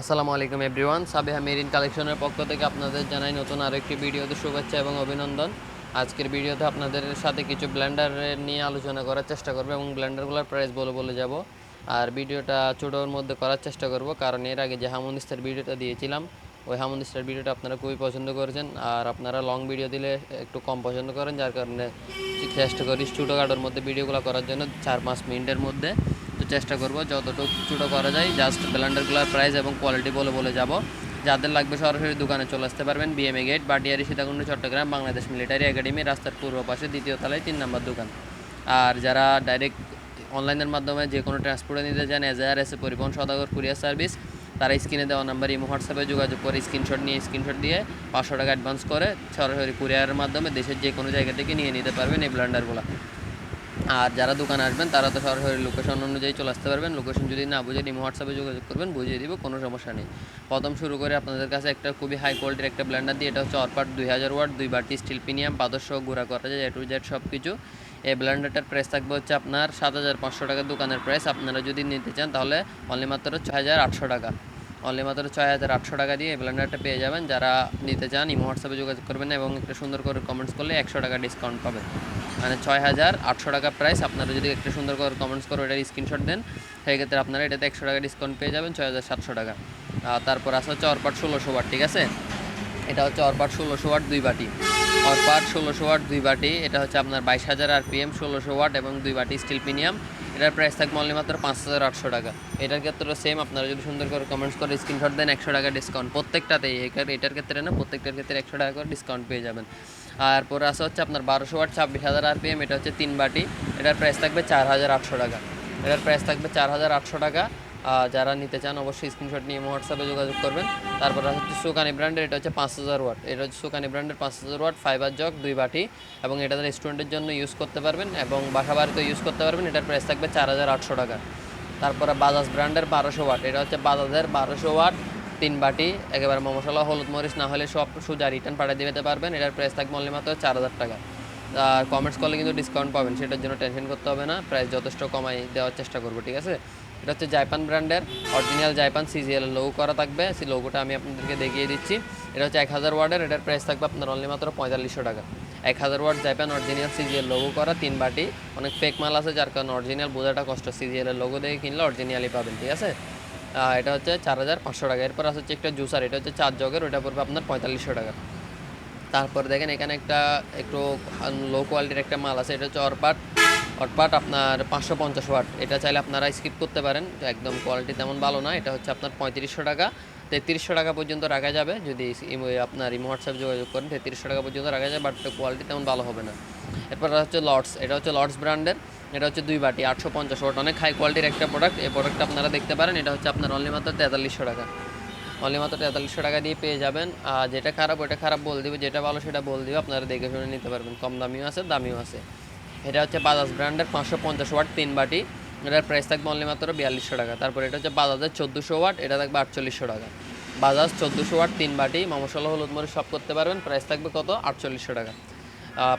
আসসালামু আলাইকুম everyone, সাবেহা marine কালেকশনের পক্ষ থেকে আপনাদের জানাই নতুন আরও একটি ভিডিওতে শুভেচ্ছা এবং অভিনন্দন। আজকের ভিডিওতে আপনাদের সাথে কিছু ব্লেন্ডার নিয়ে আলোচনা করার চেষ্টা করব এবং ব্লেন্ডারগুলোর প্রাইস বলে বলে যাব। আর ভিডিওটা ছোটোর মধ্যে করার চেষ্টা করব, কারণ এর আগে যে হামুনিস্তার ভিডিওটা দিয়েছিলাম, ওই হামুনিস্তার ভিডিওটা আপনারা খুবই পছন্দ করেছেন। আর আপনারা লং ভিডিও দিলে একটু কম পছন্দ করেন, যার কারণে চেষ্টা করি ছোটোখাটোর মধ্যে ভিডিওগুলো করার জন্য চার পাঁচ মিনিটের মধ্যে। তো চেষ্টা করব, যতটুকু ছোটো করা যায়। জাস্ট ব্লেন্ডারগুলোর প্রাইস এবং কোয়ালিটি বলে বলে যাব। যাদের লাগবে সরাসরি দোকানে চলে আসতে পারবেন BMA gate Batiari, Sitakunda, Chittagong, Bangladesh military academy রাস্তার পূর্ব পাশে দ্বিতীয় তলায় তিন নম্বর দোকান। আর যারা ডাইরেক্ট অনলাইনের মাধ্যমে যে কোনো ট্রান্সপোর্টে নিতে চান এজার এসে পরিবহন, সদাগর কুরিয়ার সার্ভিস তারা স্ক্রিনে দেওয়া নাম্বার ইমো হোয়াটসঅ্যাপে যোগাযোগ করে স্ক্রিনশট নিয়ে স্ক্রিনশট দিয়ে পাঁচশো টাকা অ্যাডভান্স করে সরাসরি কুরিয়ারের মাধ্যমে দেশের যে কোনো জায়গা থেকে নিয়ে নিতে পারবেন এই ব্লেন্ডারগুলো আর যারা দোকানে আসবেন, তারা তো সরাসরি লোকেশন অনুযায়ী চলে আসতে পারবেন। লোকেশন যদি না বুঝে নিম হোয়াটসঅ্যাপে যোগাযোগ করবেন, বুঝিয়ে দিব, কোনো সমস্যা নেই। প্রথম শুরু করে আপনাদের কাছে একটা খুবই হাই কোয়ালিটির একটা ব্লেন্ডার দিয়ে, এটা হচ্ছে অরপাট দুই হাজার ওয়াট, দুই বাটি স্টিল পিনিয়াম পাদর্শ গুঁড়া করা যায় এ টু জেড সব কিছু এই ব্লেন্ডারটার প্রাইস থাকবে হচ্ছে আপনার সাত হাজার পাঁচশো টাকা দোকানের প্রাইস আপনারা যদি নিতে চান, তাহলে অনলি মাত্র ছয় হাজার আটশো টাকা। অনলি মাত্র ছয় হাজার আটশো টাকা দিয়ে ব্লেন্ডারটা পেয়ে যাবেন। যারা নিতে চান, ইমো হোয়াটসঅ্যাপে যোগাযোগ করবেন এবং একটু সুন্দর করে কমেন্টস করলে একশো টাকা ডিসকাউন্ট পাবেন। মানে ছয় হাজার আটশো টাকা প্রাইস আপনারা যদি একটু সুন্দর করে কমেন্টস করে ওটার স্ক্রিনশট দেন, সেক্ষেত্রে আপনারা এটাতে একশো টাকা ডিসকাউন্ট পেয়ে যাবেন, ছয় হাজার সাতশো টাকা। তারপর আসা হচ্ছে অরপাট ষোলোশো ওয়াট, ঠিক আছে? এটা হচ্ছে অরপাট ষোলোশো ওয়াট দুই বাটি। অরপাট ষোলোশো ওয়াট দুই বাটি, এটা হচ্ছে আপনার বাইশ হাজার আর পি এম ষোলোশো ওয়াট এবং দুই বাটি স্টিল প্রিমিয়াম এটার প্রাইস থাকবে অনলি মাত্র পাঁচ হাজার আটশো টাকা। এটার ক্ষেত্রে সেম আপনারা যদি সুন্দর করে কমেন্টস করে স্ক্রিনশট দেন, একশো টাকা ডিসকাউন্ট প্রত্যেকটাতেই এটার এটার ক্ষেত্রে না, প্রত্যেকটার ক্ষেত্রে একশো টাকা করে ডিসকাউন্ট পেয়ে যাবেন। আর পরে আসা হচ্ছে আপনার বারোশো ওয়াট ছাব্বিশ হাজার আর পিএম এটা হচ্ছে তিন বাটি। এটার প্রাইস থাকবে চার হাজার আটশো টাকা। এটার প্রাইস থাকবে চার হাজার আটশো টাকা। যারা নিতে চান অবশ্যই স্ক্রিনশট নিয়ে হোয়াটসঅ্যাপে যোগাযোগ করবেন। তারপর হচ্ছে সুকানি ব্র্যান্ডের এটা হচ্ছে পাঁচ হাজার ওয়াট। এটা হচ্ছে সুকানি ব্র্যান্ডের পাঁচ হাজার ওয়াট ফাইবার জগ দুই বাটি। এবং এটা রেস্টুরেন্টের জন্য ইউজ করতে পারবেন এবং বাসা বাড়িতে ইউজ করতে পারবেন। এটার প্রাইস থাকবে চার হাজার আটশো টাকা। তারপরে বাজাজ ব্র্যান্ডের বারোশো ওয়াট। এটা হচ্ছে বাজাজের বারোশো ওয়াট, তিন বাটি। একেবারে মশলা, হলুদ, মরিচ না হলে সব সোজা রিটার্ন পাঠিয়ে দিতে পারবেন। এটার প্রাইস থাকবে অনলি মাত্র চার হাজার টাকা। আর কমেন্টস করলে কিন্তু ডিসকাউন্ট পাবেন। সেটার জন্য টেনশন করতে হবে না। প্রাইস যথেষ্ট কমাই দেওয়ার চেষ্টা করব, ঠিক আছে? এটা হচ্ছে জাইপান ব্র্যান্ডের অরিজিনাল জাইপান সিজিএল লোগো করা থাকবে। সেই লোগোটা আমি আপনাদেরকে দেখিয়ে দিচ্ছি। এটা হচ্ছে এক হাজার ওয়ার্ডের, এটার প্রাইস থাকবে আপনার অনলি মাত্র পঁয়তাল্লিশশো টাকা। এক হাজার watt Japan original CGL logo করা, তিন বাটি। অনেক ফেক মাল আছে, যার কারণে অরিজিনাল বোঝাটা কষ্ট। সিজিএল এর লোগো দেখে কিনলে অরিজিনালই পাবেন, ঠিক আছে? এটা হচ্ছে চার হাজার পাঁচশো টাকা। এরপর আছে হচ্ছে একটা জুসার, এটা হচ্ছে চার জগের ওটা পড়বে আপনার পঁয়তাল্লিশশো টাকা। তারপর দেখেন এখানে একটা একটু লো কোয়ালিটির একটা মাল আছে, এটা হচ্ছে অরপাট। অরপাট আপনার পাঁচশো পঞ্চাশ ওয়াট। এটা চাইলে আপনারা স্কিপ করতে পারেন। তো একদম কোয়ালিটি তেমন ভালো না। এটা হচ্ছে আপনার পঁয়ত্রিশশো টাকা। তেত্রিশশো টাকা পর্যন্ত রাখা যাবে। যদি আপনার ইমো হোয়াটসঅ্যাপ যোগাযোগ করেন, তেত্রিশশো টাকা পর্যন্ত রাখা যাবে বাট কোয়ালিটি তেমন ভালো হবে না। এরপর হচ্ছে লর্ডস এটা হচ্ছে লর্ডস ব্র্যান্ডের এটা হচ্ছে দুই বাটি, আটশো পঞ্চাশ ওয়াট। অনেক হাই কোয়ালিটির একটা প্রোডাক্ট এই প্রোডাক্টটা আপনারা দেখতে পারেন। এটা হচ্ছে আপনার অনলি মাত্র তেতাল্লিশশো টাকা। অনলি মাত্র তেতাল্লিশশো টাকা দিয়ে পেয়ে যাবেন। আর যেটা খারাপ ওটা খারাপ বল দিবে। যেটা ভালো, সেটা বল দিবে। আপনারা দেখে শুনে নিতে পারবেন। কম দামিও আছে দামিও আছে। এটা হচ্ছে বাজাজ ব্র্যান্ডের পাঁচশো পঞ্চাশ ওয়াট, তিন বাটি। এটার প্রাইস থাকবে অনলি মাত্র বিয়াল্লিশশো টাকা। তারপর এটা হচ্ছে বাজাজের চোদ্দোশো ওয়াট, এটা থাকবে আটচল্লিশশো টাকা। বাজাজ চোদ্দোশো ওয়াট, তিন বাটি মশলা হলুদ মরিচ সব করতে পারবেন। প্রাইস থাকবে কত? আটচল্লিশশো টাকা।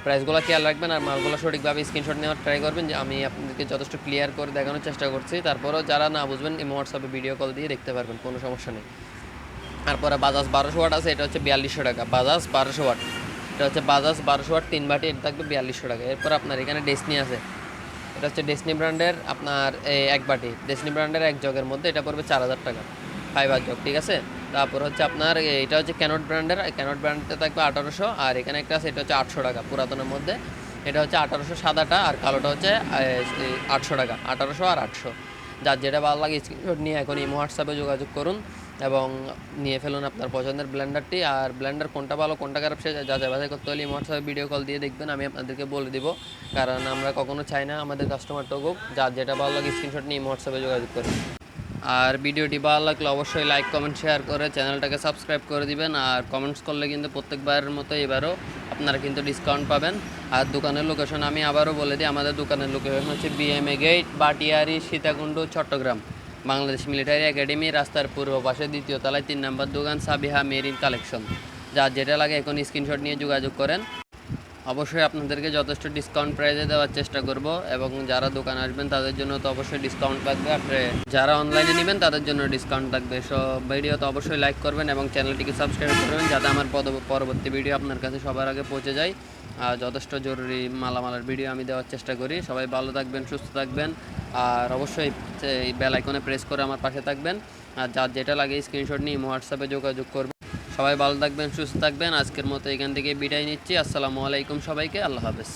প্রাইসগুলো খেয়াল রাখবেন আর মালগুলো সঠিকভাবে স্ক্রিনশট নেওয়ার ট্রাই করবেন যে আমি আপনাদেরকে যথেষ্ট ক্লিয়ার করে দেখানোর চেষ্টা করছি। তারপরেও যারা না বুঝবেন, এই হোয়াটসঅ্যাপে ভিডিও কল দিয়ে দেখতে পারবেন, কোনো সমস্যা নেই। তারপরে বাজাজ বারোশো ওয়াট আছে, এটা হচ্ছে বিয়াল্লিশশো টাকা। বাজাজ বারোশো ওয়াট। এটা হচ্ছে বাজাজ বারোশো আট, তিন বাটি, এটা থাকবে বিয়াল্লিশশো টাকা। এরপর আপনার এখানে ডেসনি আছে। এটা হচ্ছে ডেসনি ব্র্যান্ডের আপনার এক বাটি। ডেসনি ব্র্যান্ডের এক জগের মধ্যে এটা পড়বে চার হাজার টাকা। ফাইবার জগ, ঠিক আছে? তারপর হচ্ছে আপনার এটা হচ্ছে ক্যানট ব্র্যান্ডের ক্যানট ব্র্যান্ডটা থাকবে আঠারোশো। আর এখানে একটা আছে, এটা হচ্ছে আটশো টাকা পুরাতনের মধ্যে। এটা হচ্ছে আঠারোশো সাদাটা, আর কালোটা হচ্ছে আটশো টাকা। আঠারোশো আর আটশো। যার যেটা ভালো লাগে স্ক্রিনশট নিয়ে এখন ইমো হোয়াটসঅ্যাপে যোগাযোগ করুন। এবং নিয়ে ফেলুন আপনার পছন্দের ব্লেন্ডারটি। আর ব্লেন্ডার কোনটা ভালো, কোনটা খারাপ সে যাচাই বাছাই করতে হলে হোয়াটসঅ্যাপে ভিডিও কল দিয়ে দেখবেন, আমি আপনাদেরকে বলে দিব। কারণ আমরা কখনো চাই না আমাদের কাস্টমার ঠকুক যার যেটা ভালো লাগে স্ক্রিনশট নিয়ে হোয়াটসঅ্যাপে যোগাযোগ করুন আর ভিডিওটি ভালো লাগলে অবশ্যই লাইক কমেন্ট শেয়ার করে চ্যানেলটাকে সাবস্ক্রাইব করে দিবেন। আর কমেন্টস করলে কিন্তু প্রত্যেকবারের মতো এবারও আপনারা কিন্তু ডিসকাউন্ট পাবেন। আর দোকানের লোকেশন আমি আবারও বলে দিই, আমাদের দোকানের লোকেশন হচ্ছে BMA gate Batiari, Sitakunda, Chittagong. Bangladesh military academy রাস্তার পূর্ব পাশে দ্বিতীয় তলায় তিন নম্বর দোকান সাবিহা মেরিন কালেকশন। যা যেটা লাগে এখন স্ক্রিনশট নিয়ে যোগাযোগ করেন। অবশ্যই আপনাদেরকে যথেষ্ট ডিসকাউন্ট প্রাইসে দেওয়ার চেষ্টা করব এবং যারা দোকানে আসবেন, তাদের জন্য তো অবশ্যই ডিসকাউন্ট থাকবে। আর যারা অনলাইনে নেবেন, তাদের জন্য ডিসকাউন্ট থাকবে। সব ভিডিও তো অবশ্যই লাইক করবেন এবং চ্যানেলটিকে সাবস্ক্রাইব করবেন, যাতে আমার পরবর্তী ভিডিও আপনার কাছে সবার আগে পৌঁছে যায়। আর যথেষ্ট জরুরি মালামালার ভিডিও আমি দেওয়ার চেষ্টা করি। সবাই ভালো থাকবেন, সুস্থ থাকবেন। আর অবশ্যই এই বেল আইকনে প্রেস করে আমার পাশে থাকবেন। আর যার যেটা লাগে স্ক্রিনশট নিয়ে হোয়াটসঅ্যাপে যোগাযোগ করবেন। সবাই ভালো থাকবেন, সুস্থ থাকবেন। আজকের মতো এখান থেকে বিদায় নিচ্ছি। আসসালামু আলাইকুম সবাইকে। আল্লাহ হাফেজ।